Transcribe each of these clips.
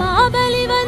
மாபலிவன்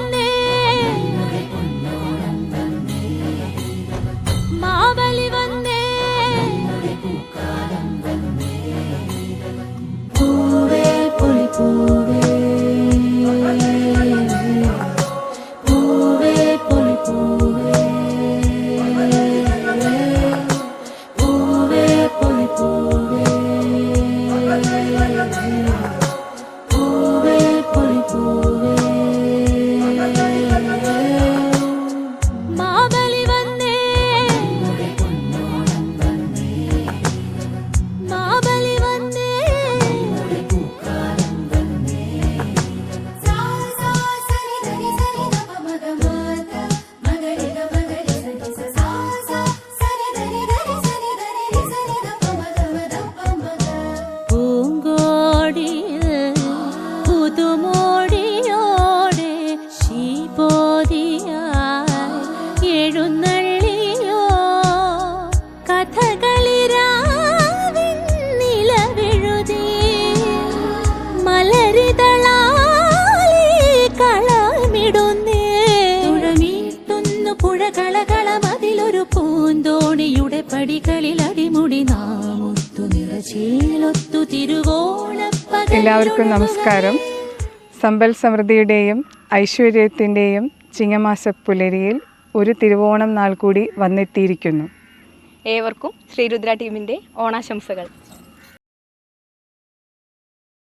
പുതുമോടിയോടെ ശീപോതിയായി എഴുന്നള്ളിയോ? കഥകളിരാവിൻ നിലവെഴുതി മലരിതളാലി കളമിടുന്നേ. തുഴമീട്ടുന്നു പുഴകളകളമതിലൊരു പൂന്തോണിയുടെ പടികളിൽ അടിമുടി നാമുത്തു നിറചേലൊത്തു തിരുവോണപ്പകൽ എല്ലാവർക്കും നമസ്കാരം. സമ്പൽ സമൃദ്ധിയുടെയും ഐശ്വര്യത്തിന്റെയും ചിങ്ങമാസ പുലരിയിൽ ഒരു തിരുവോണം നാൾ കൂടി വന്നെത്തിയിരിക്കുന്നു. ഏവർക്കും ശ്രീരുദ്ര ടീമിന്റെ ഓണാശംസകൾ.